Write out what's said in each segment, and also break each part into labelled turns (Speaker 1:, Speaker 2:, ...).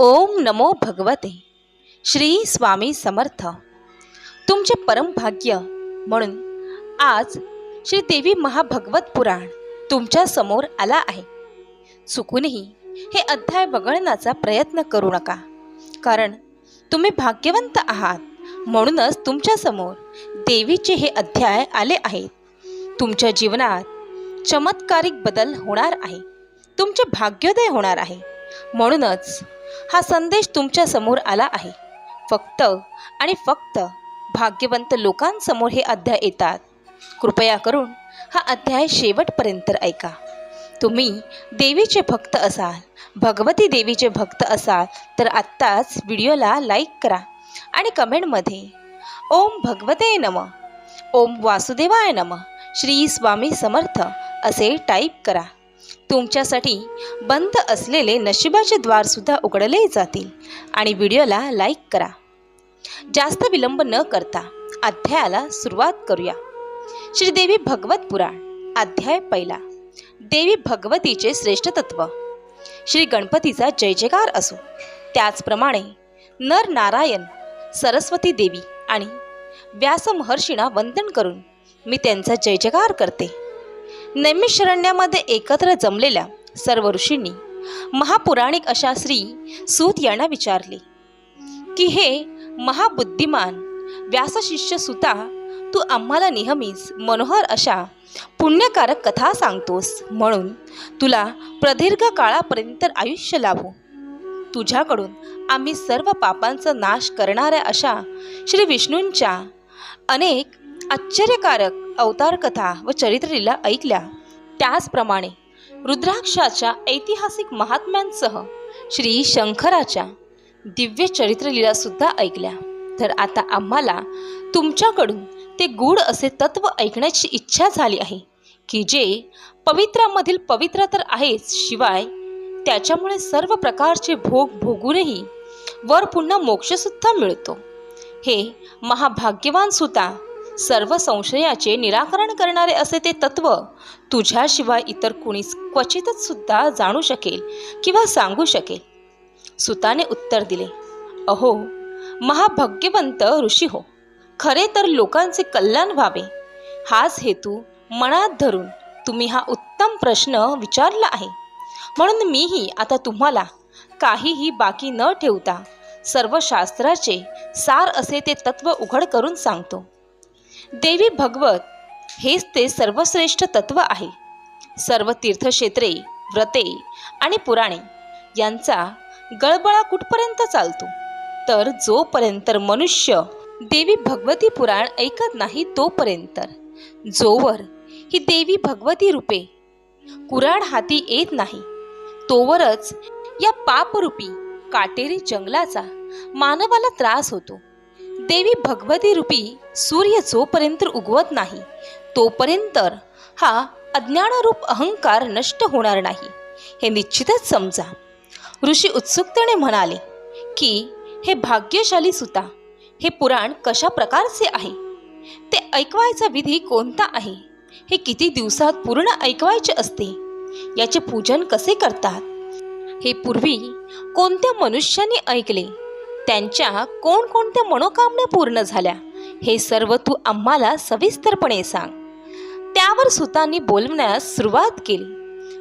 Speaker 1: ओम नमो भगवते. श्री स्वामी समर्थ. तुमचे परमभाग्य म्हणून आज श्री देवी महाभगवत पुराण तुमच्यासमोर आला आहे. चुकूनही हे अध्याय वगळण्याचा प्रयत्न करू नका कारण तुम्ही भाग्यवंत आहात म्हणूनच तुमच्यासमोर देवीचे हे अध्याय आले आहेत. तुमच्या जीवनात चमत्कारिक बदल होणार आहे. तुमचे भाग्योदय होणार आहे. म्हणूनच हा संदेश तुमच्यासमोर आला आहे. फक्त आणि फक्त भाग्यवंत लोकांसमोर हे अध्याय येतात. कृपया करून हा अध्याय शेवटपर्यंत ऐका. तुम्ही देवीचे भक्त असाल भगवती देवीचे भक्त असाल तर आत्ताच व्हिडिओला लाईक करा आणि कमेंटमध्ये ओम भगवते नम ओम वासुदेवाय नम श्री स्वामी समर्थ असे टाईप करा. तुमच्यासाठी बंद असलेले नशिबाचे द्वारसुद्धा उघडले जातील. आणि व्हिडिओला लाईक करा. जास्त विलंब न करता अध्यायाला सुरुवात करूया. श्रीदेवी भगवत पुराण अध्याय पहिला. देवी भगवतीचे श्रेष्ठ तत्व श्री गणपतीचा जय जयकार असो. त्याचप्रमाणे नर नारायण सरस्वती देवी आणि व्यास महर्षींना वंदन करून मी त्यांचा जय जयकार करते. नैमिषरण्यामध्ये एकत्र जमलेल्या सर्व ऋषींनी महापुराणिक अशा श्री सूत यांना विचारले की हे महाबुद्धिमान व्यासशिष्य सुता तू आम्हाला नेहमीच मनोहर अशा पुण्यकारक कथा सांगतोस म्हणून तुला प्रदीर्घ काळापर्यंत आयुष्य लाभो. तुझ्याकडून आम्ही सर्व पापांचा नाश करणाऱ्या अशा श्री विष्णूंच्या अनेक आश्चर्यकारक अवतार कथा व चरित्रलीला ऐकल्या. त्याचप्रमाणे रुद्राक्षाच्या ऐतिहासिक महात्म्यांसह श्री शंकराच्या दिव्य चरित्रलीलासुद्धा ऐकल्या. तर आता आम्हाला तुमच्याकडून ते गूढ असे तत्व ऐकण्याची इच्छा झाली आहे की जे पवित्रामधील पवित्र तर आहेच शिवाय त्याच्यामुळे सर्व प्रकारचे भोग भोगूनही वर पुन्हा मोक्षसुद्धा मिळतो. हे महाभाग्यवान सुता सर्व संशयाचे निराकरण करणारे असे ते तत्व तुझ्याशिवाय इतर कुणीच क्वचितच सुद्धा जाणू शकेल किंवा सांगू शकेल. सुताने उत्तर दिले अहो महाभाग्यवंत ऋषी हो. खरे तर लोकांचे कल्याण व्हावे. हाच हेतू मनात धरून तुम्ही हा उत्तम प्रश्न विचारला आहे. म्हणून मीही आता तुम्हाला काहीही बाकी न ठेवता सर्व शास्त्राचे सार असे ते तत्व उघड करून सांगतो. देवी भगवत हेच ते सर्वश्रेष्ठ तत्व आहे. सर्व तीर्थक्षेत्रे व्रते आणि पुराणे यांचा गळबळा कुठपर्यंत चालतो? तर जोपर्यंत मनुष्य देवी भगवती पुराण ऐकत नाही तोपर्यंत. जोवर ही देवी भगवती रूपे. कुराड हाती येत नाही. तोवरच या पापरूपी काटेरी जंगलाचा मानवाला त्रास होतो. देवी भगवती रूपी सूर्य जोपर्यंत उगवत नाही तोपर्यंत हा अज्ञानरूप अहंकार नष्ट होणार नाही. हे निश्चितच समजा. ऋषी उत्सुकतेने म्हणाले की हे भाग्यशाली सुता हे पुराण कशा प्रकारचे आहे? ते ऐकवायचा विधी कोणता आहे? हे किती दिवसात पूर्ण ऐकवायचे असते? याचे पूजन कसे करतात? हे पूर्वी कोणत्या मनुष्याने ऐकले? त्यांच्या कोणकोणत्या मनोकामना पूर्ण झाल्या हे सर्व तू आम्हाला सविस्तरपणे सांग. त्यावर सुतांनी बोलवण्यास सुरुवात केली.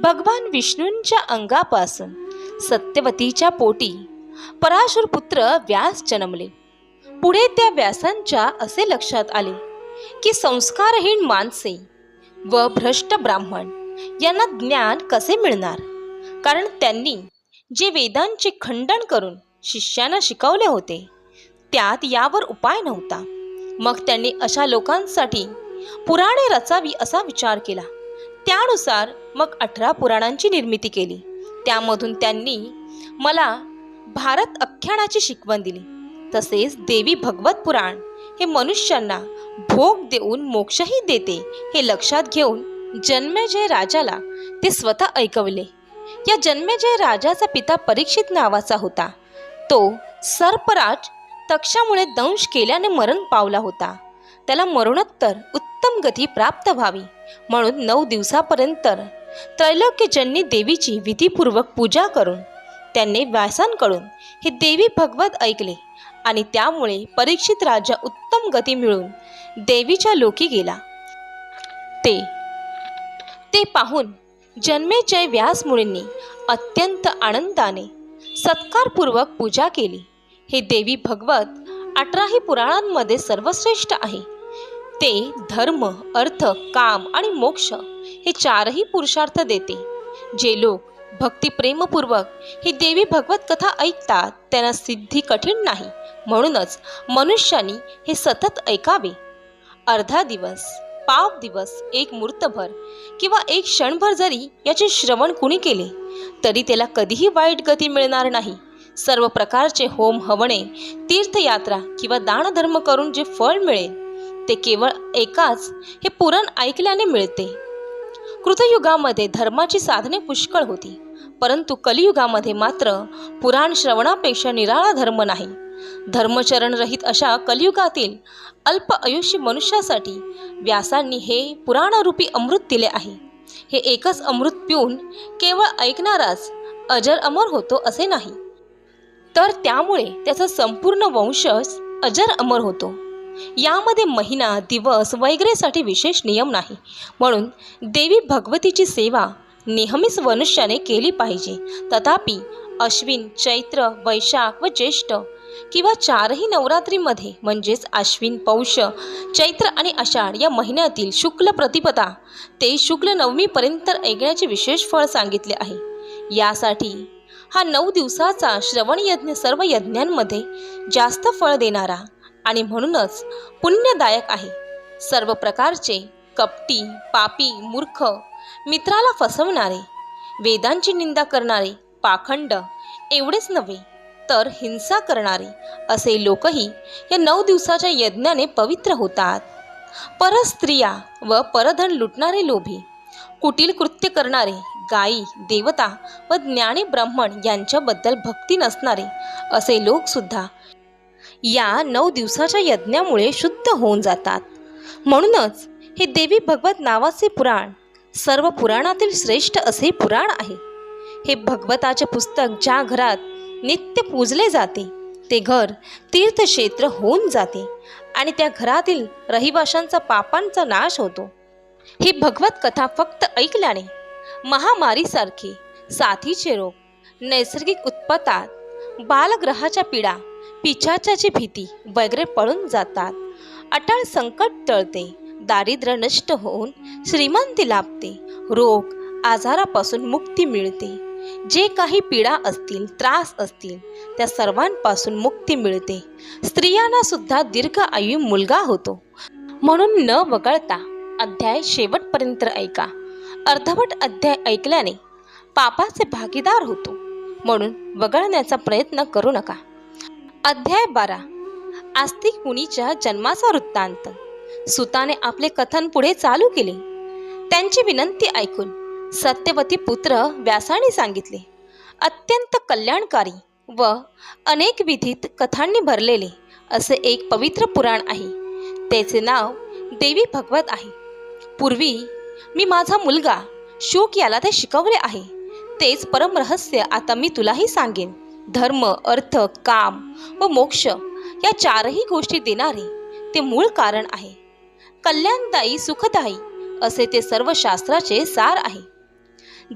Speaker 1: भगवान विष्णूंच्या अंगापासून सत्यवतीच्या पोटी पराशुर पुत्र व्यास जन्मले. पुढे त्या व्यासांच्या असे लक्षात आले की संस्कारहीन माणसे व भ्रष्ट ब्राह्मण यांना ज्ञान कसे मिळणार? कारण त्यांनी जे वेदांचे खंडन करून शिष्यांना शिकवले होते. त्यात यावर उपाय नव्हता. मग त्यांनी अशा लोकांसाठी पुराणे रचावी असा विचार केला. त्यानुसार मग अठरा पुराणांची निर्मिती केली. त्यामधून त्यांनी मला भारत अख्यानाची शिकवण दिली. तसेच देवी भगवत पुराण हे मनुष्यांना भोग देऊन मोक्षही देते हे लक्षात घेऊन जन्मेजय राजाला ते स्वतः ऐकवले. या जन्मेजय राजाचा पिता परीक्षित नावाचा होता. तो सर्पराज तक्षामुळे दंश केल्याने मरण पावला होता. त्याला मरणोत्तर उत्तम गती प्राप्त व्हावी. म्हणून नऊ दिवसापर्यंत त्रैलोक्यजन्य देवीची विधीपूर्वक पूजा करून त्यांनी व्यासांकडून हे देवी भगवत ऐकले आणि त्यामुळे परीक्षित राजा उत्तम गती मिळून देवीच्या लोकी गेला. ते ते पाहून जन्मेजय व्यास मुनींनी अत्यंत आनंदाने सत्कारपूर्वक पूजा केली. हे देवी भगवत अठराही पुराणांमध्ये सर्वश्रेष्ठ आहे. ते धर्म अर्थ काम आणि मोक्ष हे चारही पुरुषार्थ देते. जे लोक भक्तिप्रेमपूर्वक ही देवी भगवत कथा ऐकतात त्यांना सिद्धी कठीण नाही. म्हणूनच मनुष्यानी हे सतत ऐकावे. अर्धा दिवस पाव दिवस एक मूर्तभर किंवा एक क्षणभर जरी याचे श्रवण कुणी केले तरी त्याला कधीही वाईट गती मिळणार नाही. सर्व प्रकारचे होम हवणे तीर्थयात्रा किंवा दानधर्म करून जे फळ मिळेल ते केवळ एकाच हे पुराण ऐकल्याने मिळते. कृतयुगामध्ये धर्माची साधने पुष्कळ होती परंतु कलियुगामध्ये मात्र पुराण श्रवणापेक्षा निराळा धर्म नाही. धर्मचरणरहित अशा कलियुगातील अल्प आयुष्य मनुष्यासाठी व्यासांनी हे पुराणरूपी अमृत दिले आहे. हे एकच अमृत पिऊन केवळ ऐकणाराच अजर अमर होतो असे नाही. तर त्यामुळे त्याचा संपूर्ण वंशज अजर अमर होतो. यामध्ये महिना दिवस वगैरेसाठी विशेष नियम नाही. म्हणून देवी भगवतीची सेवा नेहमीच मनुष्याने केली पाहिजे. तथापि अश्विन चैत्र वैशाख व ज्येष्ठ किंवा चारही नवरात्रीमध्ये म्हणजेच आश्विन पौष चैत्र आणि आषाढ या महिन्यातील शुक्ल प्रतिपदा ते शुक्ल नवमीपर्यंत ऐकण्याचे विशेष फळ सांगितले आहे. यासाठी हा नऊ दिवसाचा श्रवण यज्ञ सर्व यज्ञांमध्ये जास्त फळ देणारा आणि म्हणूनच पुण्यदायक आहे. सर्व प्रकारचे कपटी पापी मूर्ख मित्राला फसवणारे वेदांची निंदा करणारे पाखंड एवढेच नव्हे तर हिंसा करणारे असे लोकही या नऊ दिवसाच्या यज्ञाने पवित्र होतात. परस्त्रिया व परधन लुटणारे लोभी कुटील कृत्य करणारे गायी देवता व ज्ञानी ब्राह्मण यांच्याबद्दल भक्ती नसणारे असे लोकसुद्धा या नऊ दिवसाच्या यज्ञामुळे शुद्ध होऊन जातात. म्हणूनच हे देवी भगवत नावाचे पुराण सर्व पुराणातील श्रेष्ठ असे पुराण आहे. हे भगवताचे पुस्तक ज्या घरात नित्य पूजले जाते. ते घर तीर्थक्षेत्र होऊन जाते आणि त्या घरातील रहिवाशांचा पापांचा नाश होतो. ही भगवत कथा फक्त ऐकल्याने महामारीसारखे साथीचे रोग नैसर्गिक उत्पतात बालग्रहाच्या पीडा पिचाच्याची भीती वगैरे पळून जातात. अटळ संकट टळते दारिद्र्य नष्ट होऊन श्रीमंती लाभते रोग आजारापासून मुक्ती मिळते. जे काही पीडा असतील त्रास असतील त्या सर्वांपासून मुक्ती मिळते. स्त्रियांना सुद्धा दीर्घ आयु मुलगा होतो. म्हणून न वगळता अध्याय शेवटपर्यंत ऐका. अर्धवट अध्याय ऐकल्याने पापाचे भागीदार होतो. म्हणून वगळण्याचा प्रयत्न करू नका. अध्याय बारा. आस्तिक मुनीच्या जन्माचा वृत्तांत. सुताने आपले कथन पुढे चालू केले. त्यांची विनंती ऐकून सत्यवती पुत्र व्यासाने सांगितले अत्यंत कल्याणकारी व अनेक विधीत कथांनी भरलेले असे एक पवित्र पुराण आहे. त्याचे नाव देवी भगवत आहे. पूर्वी मी माझा मुलगा शोक याला ते शिकवले आहे. तेच परमरहस्य आता मी तुलाही सांगेन. धर्म अर्थ काम व मोक्ष या चारही गोष्टी देणारे ते मूळ कारण आहे. कल्याणदायी सुखदायी असे ते सर्व शास्त्राचे सार आहे.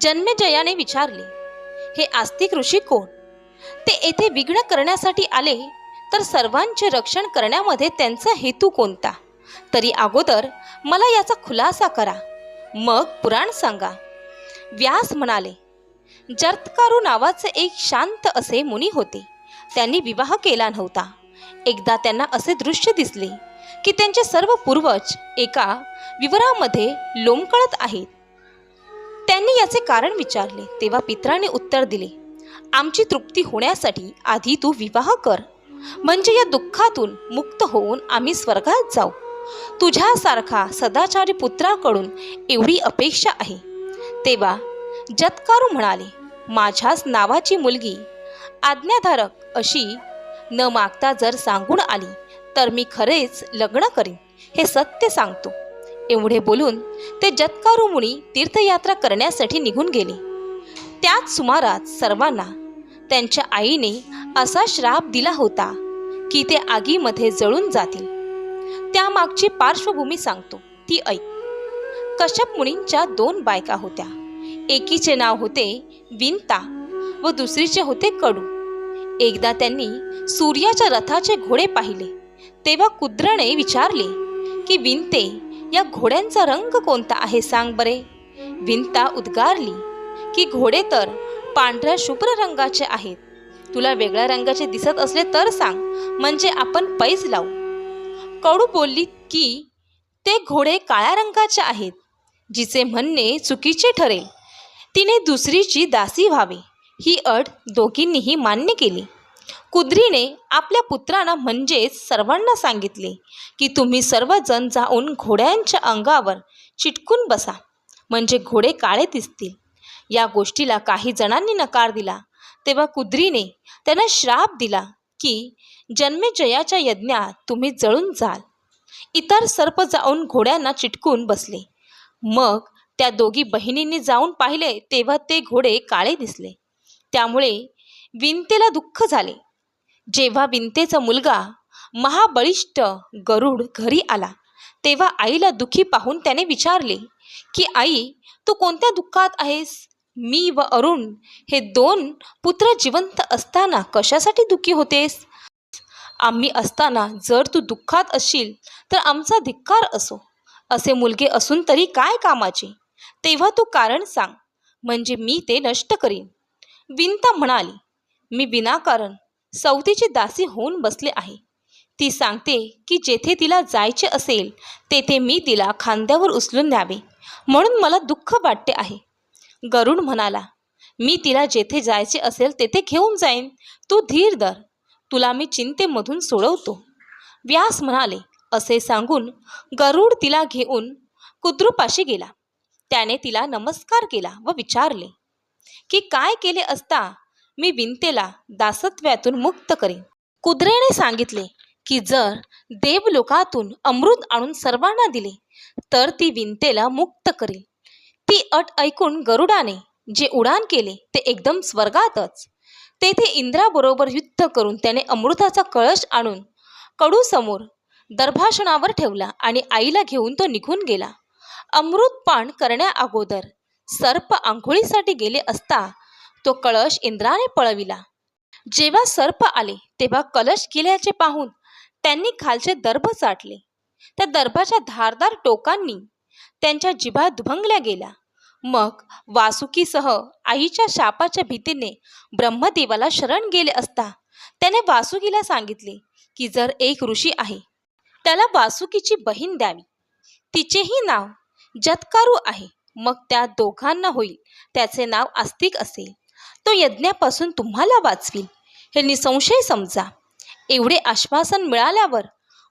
Speaker 1: जन्मेजयाने विचारले हे आस्तिक ऋषी कोण? ते येथे विघ्न करण्यासाठी आले तर सर्वांचे रक्षण करण्यामध्ये त्यांचा हेतू कोणता? तरी अगोदर मला याचा खुलासा करा. मग पुराण सांगा. व्यास म्हणाले जर्तकारू नावाचे एक शांत असे मुनी होते. त्यांनी विवाह केला नव्हता. एकदा त्यांना असे दृश्य दिसले की त्यांचे सर्व पूर्वज एका विवरामध्ये लोंबकळत आहेत. त्यांनी याचे कारण विचारले. तेव्हा पित्राने उत्तर दिले आमची तृप्ती होण्यासाठी आधी तू विवाह कर. म्हणजे या दुःखातून मुक्त होऊन आम्ही स्वर्गात जाऊ. तुझ्यासारखा सदाचारी पुत्राकडून एवढी अपेक्षा आहे. तेव्हा जत्कारू म्हणाले माझ्याच नावाची मुलगी आज्ञाधारक अशी न मागता जर सांगून आली तर मी खरेच लग्न करीन हे सत्य सांगतो. एवढे बोलून ते जत्कारू मुनी तीर्थयात्रा करण्यासाठी निघून गेले. त्याच सुमारात सर्वांना त्यांच्या आईने असा श्राप दिला होता की ते आगीमध्ये जळून जातील. त्यामागची पार्श्वभूमी सांगतो ती ऐक. कश्यप मुनींच्या दोन बायका होत्या. एकीचे नाव होते विंता व दुसरीचे होते कडू. एकदा त्यांनी सूर्याच्या रथाचे घोडे पाहिले तेव्हा कुद्रने विचारले की विंते या घोड्यांचा रंग कोणता आहे सांग बरे. विंता उद्गारली की घोडे तर पांढऱ्या शुभ्र रंगाचे आहेत. तुला वेगळ्या रंगाचे दिसत असले तर सांग म्हणजे आपण पैज लावू. कडू बोलली की ते घोडे काळ्या रंगाचे आहेत. जिचे म्हणणे चुकीचे ठरेल. तिने दुसरीची दासी व्हावे. ही अट दोघींनीही मान्य केली. कुद्रीने आपल्या पुत्रांना म्हणजेच सर्वांना सांगितले की तुम्ही सर्वजण जाऊन घोड्यांच्या अंगावर चिटकून बसा म्हणजे घोडे काळे दिसतील. या गोष्टीला काही जणांनी नकार दिला. तेव्हा कुद्रीने त्यांना श्राप दिला की जन्मेजयाच्या यज्ञात तुम्ही जळून जाल. इतर सर्प जाऊन घोड्यांना चिटकून बसले. मग त्या दोघी बहिणींनी जाऊन पाहिले तेव्हा ते घोडे काळे दिसले. त्यामुळे विंतेला दुःख झाले. जेव्हा विंतेचा मुलगा महाबळिष्ठ गरुड घरी आला तेव्हा आईला दुःखी पाहून त्याने विचारले की आई तू कोणत्या दुःखात आहेस? मी व अरुण हे दोन पुत्र जिवंत असताना कशासाठी दुःखी होतेस? आम्ही असताना जर तू दुःखात असशील तर आमचा धिक्कार असो. असे मुलगे असून तरी काय कामाचे? तेव्हा तू कारण सांग. म्हणजे मी ते नष्ट करीन. विंता म्हणाली मी विनाकारण सवतीची दासी होऊन बसले आहे. ती सांगते की जेथे तिला जायचे असेल तेथे मी तिला खांद्यावर उचलून न्यावे. म्हणून मला दुःख वाटते आहे. गरुड म्हणाला मी तिला जेथे जायचे असेल तेथे घेऊन जाईन. तू धीर धर. तुला मी चिंतेमधून सोडवतो. व्यास म्हणाले असे सांगून गरुड तिला घेऊन कुद्रुपाशी गेला. त्याने तिला नमस्कार केला व विचारले की काय केले असता? मी विंतेला दासत्व्यातून मुक्त करीन. कुद्रेने सांगितले की जर देवलोकातून अमृत आणून सर्वांना दिले तर ती विंतेला मुक्त करील. ती अट ऐकून गरुडाने जे उडान केले ते एकदम स्वर्गातच. तेथे इंद्राबरोबर युद्ध करून त्याने अमृताचा कळश आणून कडूसमोर दर्भाषणावर ठेवला आणि आईला घेऊन तो निघून गेला. अमृतपान करण्या अगोदर सर्प आंघोळीसाठी गेले असता तो कळश इंद्राने पळविला. जेव्हा सर्प आले तेव्हा कलश गेल्याचे पाहून त्यांनी खालचे दर्भ चाटले त्या दर्भाच्या धारदार टोकांनी त्यांच्या जिभा दुभंगल्या गेल्या. मग वासुकीसह आईच्या शापाच्या भीतीने ब्रह्मदेवाला शरण गेले असता त्याने वासुकीला सांगितले की जर एक ऋषी आहे त्याला वासुकीची बहीण द्यावी. तिचेही नाव जतकारू आहे. मग त्या दोघांना होईल त्याचे नाव आस्तिक असेल. तो यज्ञापासून तुम्हाला वाचवील हे निसंशय समजा. एवढे आश्वासन मिळाल्यावर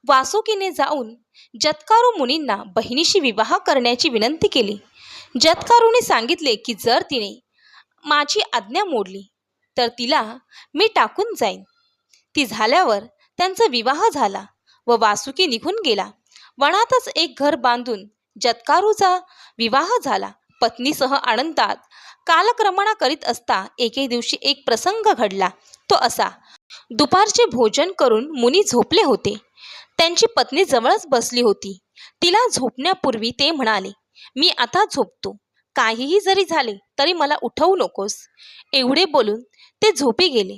Speaker 1: वासुकीने जाऊन जतकारू मुनींना बहिणीशी विवाह करण्याची विनंती केली. जतकारूने सांगितले की जर तिने माझी आज्ञा मोडली तर तिला मी टाकून जाईन. ती झाल्यावर त्यांचा विवाह झाला व वासुकी निघून गेला. वनातच एक घर बांधून जतकारूचा विवाह झाला. पत्नीसह आनंदात कालक्रमणा करीत असता एके दिवशी एक प्रसंग घडला. तो असा. दुपारचे भोजन करून मुनी झोपले होते. त्यांची पत्नी जवळच बसली होती. तिला झोपण्यापूर्वी ते म्हणाले मी आता झोपतो. काहीही जरी झाले तरी मला उठवू नकोस. एवढे बोलून ते झोपी गेले.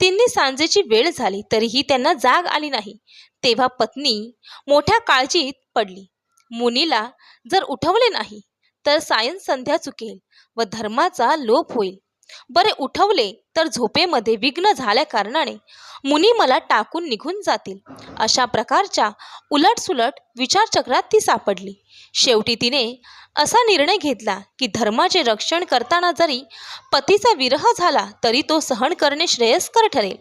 Speaker 1: तिन्ही सांजेची वेळ झाली तरीही त्यांना जाग आली नाही. तेव्हा पत्नी मोठ्या काळजीत पडली. मुनीला जर उठवले नाही तर सायन संध्या चुकेल व धर्माचा लोप होईल. बरे उठवले तर झोपेमध्ये विघ्न झाल्या कारणाने मुनी मला टाकून निघून जातील. अशा प्रकारच्या उलटसुलट विचारचक्रात ती सापडली. शेवटी तिने असा निर्णय घेतला की धर्माचे रक्षण करताना जरी पतीचा विरह झाला तरी तो सहन करणे श्रेयस्कर ठरेल.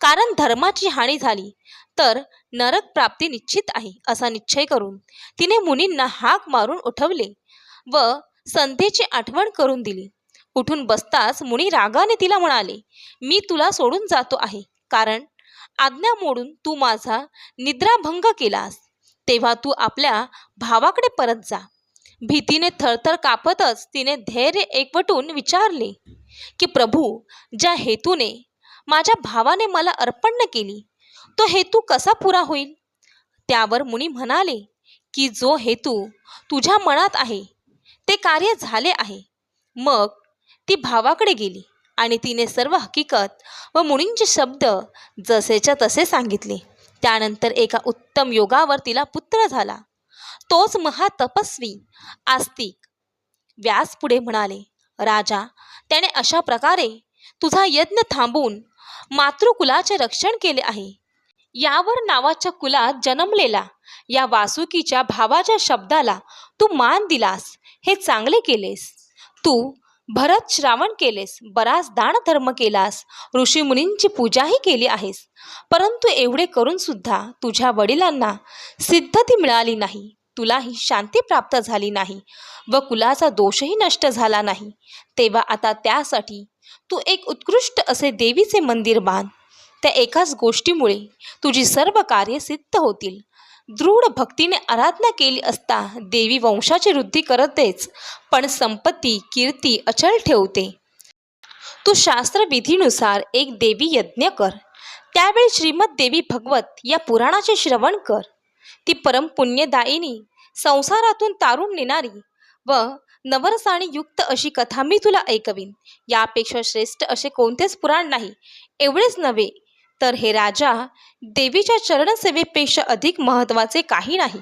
Speaker 1: कारण धर्माची हानी झाली तर नरक प्राप्ती निश्चित आहे असा निश्चय करून तिने मुनींना हाक मारून उठवले. व संध्येची आठवण करून दिली. उठून बसताच मुनी रागाने तिला म्हणाले मी तुला सोडून जातो आहे. कारण आज्ञा मोडून तू माझा निद्राभंग केलास. तेव्हा तू आपल्या भावाकडे परत जा. भीतीने थरथर कापतच तिने धैर्य एकवटून विचारले की प्रभू ज्या हेतूने माझ्या भावाने मला अर्पण केली तो हेतू कसा पुरा होईल? त्यावर मुनी म्हणाले की जो हेतू तुझ्या मनात आहे ते कार्य झाले आहे. मग ती भावाकडे गेली आणि तिने सर्व हकीकत व मुनींचे शब्द जसेच्या तसे सांगितले. त्यानंतर एका उत्तम योगावर तिला पुत्र झाला. तोच महातपस्वी आस्तिक. व्यास पुढे म्हणाले राजा त्याने अशा प्रकारे तुझा यज्ञ थांबून मातृकुलाचे रक्षण केले आहे. यावर नावाच्या कुलात जन्मलेला या वासुकीच्या भावाच्या शब्दाला तू मान दिलास. हे चांगले केलेस. तू भरत श्रावण केलेस बराच दानधर्म केलास ऋषीमुनींची पूजाही केली आहेस. परंतु एवढे करून सुद्धा तुझ्या वडिलांना सिद्धती मिळाली नाही. तुलाही शांती प्राप्त झाली नाही व कुलाचा दोषही नष्ट झाला नाही. तेव्हा आता त्यासाठी तू एक उत्कृष्ट असे देवीचे मंदिर बांध. त्या एकाच गोष्टीमुळे तुझी सर्व कार्य सिद्ध होतील. दृढ भक्तीने आराधना केली असता देवी वंशाची वृद्धी करतेच पण संपत्ती कीर्ती अचल ठेवते. तू शास्त्रविधीनुसार एक देवी यज्ञ कर. त्यावेळी श्रीमद देवी भगवत या पुराणाचे श्रवण कर. ती परम पुण्यदायिनी संसारातून तारून नेणारी व नवरसाने युक्त अशी कथा मी तुला ऐकवीन. यापेक्षा श्रेष्ठ असे कोणतेच पुराण नाही. एवढेच नव्हे तर हे राजा देवीच्या चरणसेवेपेक्षा अधिक महत्त्वाचे काही नाही.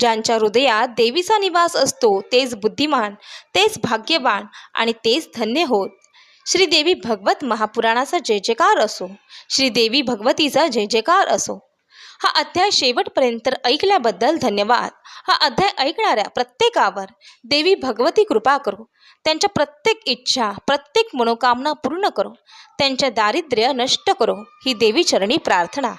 Speaker 1: ज्यांच्या हृदयात देवीचा निवास असतो तेच बुद्धिमान तेच भाग्यवान आणि तेच धन्य होत. श्रीदेवी भगवत महापुराणाचा जय जयकार असो. श्रीदेवी भगवतीचा जय जयकार असो. हा अध्याय शेवटपर्यंत ऐकल्याबद्दल धन्यवाद. हा अध्याय ऐकणाऱ्या प्रत्येकावर देवी भगवती कृपा करो. त्यांच्या प्रत्येक इच्छा प्रत्येक मनोकामना पूर्ण करो. त्यांच्या दारिद्र्य नष्ट करो. ही देवी चरणी प्रार्थना.